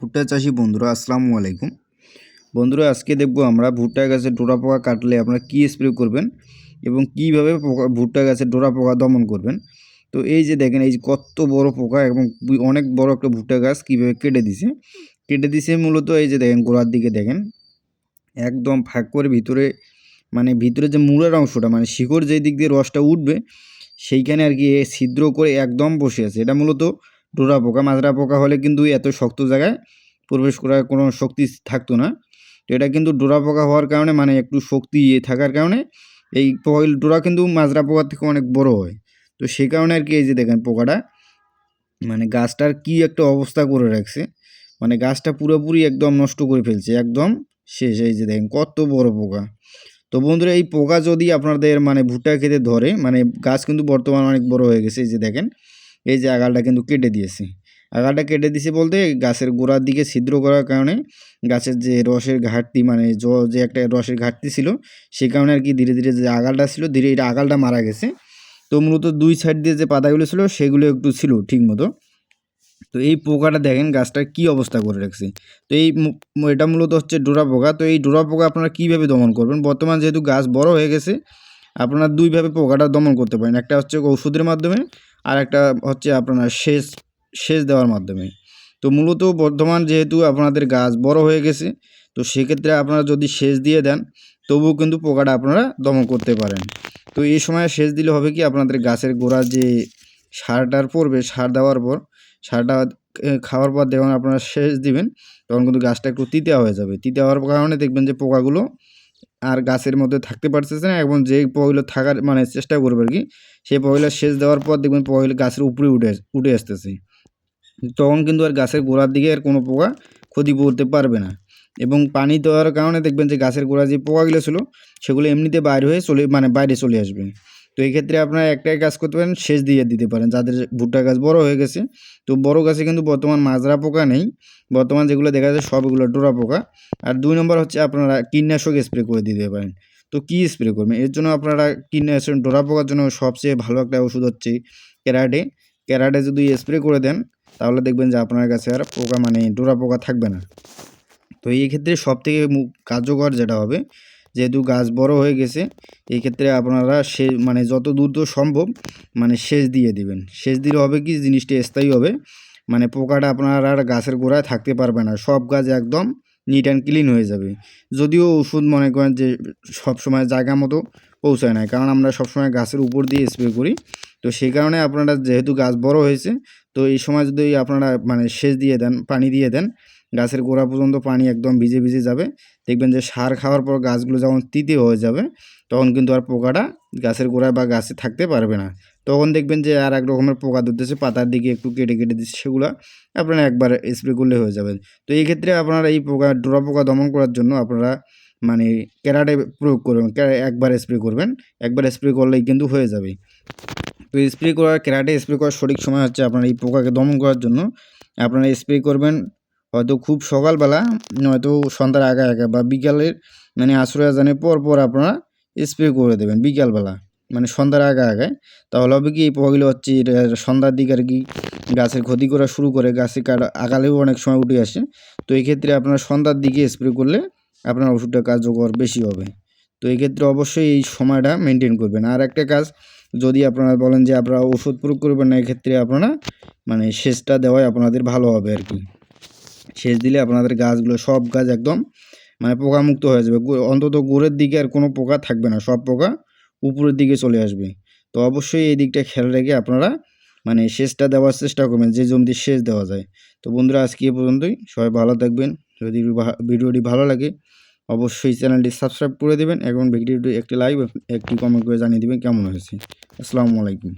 ভুট্টা চাষি বন্ধুরা, আসসালামু আলাইকুম। বন্ধুরা, আজকে দেখব আমরা ভুট্টা গাছের ডোরা পোকা কাটলে আপনারা কী স্প্রে করবেন এবং কীভাবে পোকা, ভুট্টা গাছের ডোরা পোকা দমন করবেন। তো এই যে দেখেন, এই যে কত বড় পোকা এবং অনেক বড় একটা ভুট্টা গাছ কীভাবে কেটে দিছে। কেটে দিছে মূলত এই যে দেখেন, গোড়ার দিকে দেখেন, একদম ফাঁক করে ভিতরে মানে ভিতরে যে মূলের অংশটা মানে শিকড় যেই দিক দিয়ে রসটা উঠবে, সেইখানে আর কি ছিদ্র করে একদম বসে আছে। এটা মূলত ডোরা পোকা, মাজরা পোকা হলে কিন্তু এত শক্ত জায়গায় প্রবেশ করার কোনো শক্তি থাকতো না। তো এটা কিন্তু ডোরা পোকা হওয়ার কারণে মানে একটু শক্তি ইয়ে থাকার কারণে এই ডোরা কিন্তু মাজরা পোকার থেকে অনেক বড় হয়। তো সেই কারণে আর কি এই যে দেখেন পোকাটা মানে গাছটার কি একটা অবস্থা করে রাখছে মানে গাছটা পুরোপুরি একদম নষ্ট করে ফেলছে, একদম শেষ। এই যে দেখেন কত বড় পোকা। তো বন্ধুরা, এই পোকা যদি আপনাদের মানে ভুট্টা খেতে ধরে মানে গাছ কিন্তু বর্তমানে অনেক বড় হয়ে গেছে, এই যে দেখেন। এই যে আগালটা কিন্তু কেটে দিয়েছে। আগালটা কেটে দিছে বলতে গাছের গোড়ার দিকে ছিদ্র করার কারণে গাছের যে রসের ঘাটতি মানে জ, যে একটা রসের ঘাটতি ছিল সেই কারণে আর কি ধীরে ধীরে যে আগালটা ছিল, ধীরে এটা আগালটা মারা গেছে। তো মূলত দুই সাইড দিয়ে যে পাতাগুলো ছিল, সেগুলো একটু ছিল ঠিক মতো। তো এই পোকাটা দেখেন গাছটার কি অবস্থা করে রাখছে। তো এই এটা মূলত হচ্ছে ডোরা পোকা। তো এই ডোরা পোকা আপনারা কীভাবে দমন করবেন? বর্তমান যেহেতু গাছ বড় হয়ে গেছে, আপনারা দুইভাবে পোকাটা দমন করতে পারেন। একটা হচ্ছে ওষুধের মাধ্যমে আর একটা হচ্ছে আপনার সেচ সেচ দেওয়ার মাধ্যমে। তো মূলত বর্তমান যেহেতু আপনাদের গাছ বড় হয়ে গেছে, তো সেক্ষেত্রে আপনারা যদি সেচ দিয়ে দেন, তবুও কিন্তু পোকাটা আপনারা দমন করতে পারেন। তো এই সময় সেচ দিলে হবে কি, আপনাদের গাছের গোড়া যে সারটার পড়বে, সার দেওয়ার পর, সারটা খাওয়ার পর যখন আপনারা সেচ দিবেন, তখন কিন্তু গাছটা একটু তিতা হয়ে যাবে। তিতা হওয়ার কারণে দেখবেন যে পোকাগুলো আর গাছের মধ্যে থাকতে পারতেছে না এবং যে পহিলো থাকার মানে চেষ্টা করবে আর কি সেই পয়লা সেচ দেওয়ার পর দেখবেন পয়লা গাছের উপরে উঠে উঠে আসতেছে। তখন কিন্তু আর গাছের গোড়ার দিকে আর কোনো পোকা ক্ষতি করতে পারবে না। এবং পানি দেওয়ার কারণে দেখবেন যে গাছের গোড়া যে পোকাগুলো ছিল, সেগুলো এমনিতে বাইরে হয়ে চলে মানে বাইরে চলে আসবে। এই ক্ষেত্রে আপনারা একটাই কাজ করতে পারেন সেচ দিয়ে দিতে পারেন। যাদের ভুট্টা গাছ বড় হয়ে গেছে, তো বড় গাছে কিন্তু বর্তমান মাজরা পোকা নেই। বর্তমান যেগুলো দেখা যায় সবগুলো ডোরা পোকা। আর দুই নম্বর হচ্ছে আপনারা কীটনাশক স্প্রে করে দিতে পারেন। তো কী স্প্রে করবেন? এর জন্য আপনারা কীটনাশক, ডোরা পোকার জন্য সবচেয়ে ভালো একটা ওষুধ হচ্ছে ক্যারাটে। ক্যারাটে যদি স্প্রে করে দেন, তাহলে দেখবেন যে আপনার কাছে আর পোকা মানে ডোরা পোকা থাকবে না। তো এই ক্ষেত্রে সবথেকে কার্যকর যেটা হবে যেহেতু গাছ বড় হয়ে গেছে এই ক্ষেত্রে আপনারা সে মানে যত দ্রুত সম্ভব মানে সেচ দিয়ে দিবেন। সেচ দিলে হবে কি, জিনিসটি স্থায়ী হবে। মানে পোকাটা আপনার আর গাছের গোড়ায় থাকতে পারবে না। সব গাছ একদম নিট অ্যান্ড ক্লিন হয়ে যাবে। যদিও ওষুধ মনে করেন যে, সবসময় জায়গা মতো পৌঁছায় না, কারণ আমরা সবসময় গাছের উপর দিয়ে স্প্রে করি। তো সেই কারণে আপনারা যেহেতু গাছ বড় হয়েছে, তো এই সময় যদি আপনারা মানে সেচ দিয়ে দেন, পানি দিয়ে দেন গাছের গোড়া পর্যন্ত পানি একদম ভিজে ভিজে যাবে। দেখবেন যে সার খাওয়ার পর গাছগুলো যখন তিতে হয়ে যাবে, তখন কিন্তু আর পোকাটা গাছের গোড়ায় বা গাছে থাকতে পারবে না। তখন দেখবেন যে আর এক রকমের পোকা ধরতেছে, পাতার দিকে একটু কেটে কেটে দিচ্ছে সেগুলো, আপনারা একবার স্প্রে করলে হয়ে যাবে। তো এই ক্ষেত্রে আপনারা এই পোকা, ডোরা পোকা দমন করার জন্য আপনারা মানে ক্যারাটে প্রয়োগ করবেন একবার স্প্রে করবেন। একবার স্প্রে করলেই কিন্তু হয়ে যাবে। তো স্প্রে করার, ক্যারাটে স্প্রে করার সঠিক সময় হচ্ছে আপনার এই পোকাকে দমন করার জন্য। আপনারা স্প্রে করবেন হয়তো খুব সকালবেলা, নয়তো সন্ধ্যার আগে আগে বা বিকালের মানে আশ্রয় আজানের পর পর আপনারা স্প্রে করে দেবেন বিকালবেলা মানে সন্ধ্যার আগে আগে। তাহলে হবে কি, এই পোকাগুলো হচ্ছে সন্ধ্যার দিকে আর কি গাছের ক্ষতি করা শুরু করে, গাছে কাটা আগালেও অনেক সময় উঠে আসে। তো এই ক্ষেত্রে আপনারা সন্ধ্যার দিকে স্প্রে করলে আপনার ওষুধটা কার্যকর বেশি হবে। তো এই ক্ষেত্রে অবশ্যই এই সময়টা মেনটেন করবেন। আর একটা কাজ, যদি আপনারা বলেন যে আপনারা ওষুধ প্রয়োগ করবেন না, এক্ষেত্রে আপনারা মানে সেচটা দেওয়াই আপনাদের ভালো হবে আর কি। সেচ দিলে আপনাদের গাছগুলো সব গাছ একদম মানে পোকামুক্ত হয়ে যাবে। অন্তত গোড়ের দিকে আর কোনো পোকা থাকবে না, সব পোকা উপরের দিকে চলে আসবে। তো অবশ্যই এই দিকটা খেয়াল রেখে আপনারা মানে সেচটা দেওয়ার চেষ্টা করবেন, যে জমিতে সেচ দেওয়া যায়। তো বন্ধুরা, আজকে এ পর্যন্তই। সবাই ভালো থাকবেন। যদি ভিডিওটি ভালো লাগে, অবশ্যই চ্যানেলটি সাবস্ক্রাইব করে দেবেন। এবং ভিডিওটি একটি লাইক একটি কমেন্ট করে জানিয়ে দেবেন কেমন হয়েছে। আসসালামু আলাইকুম।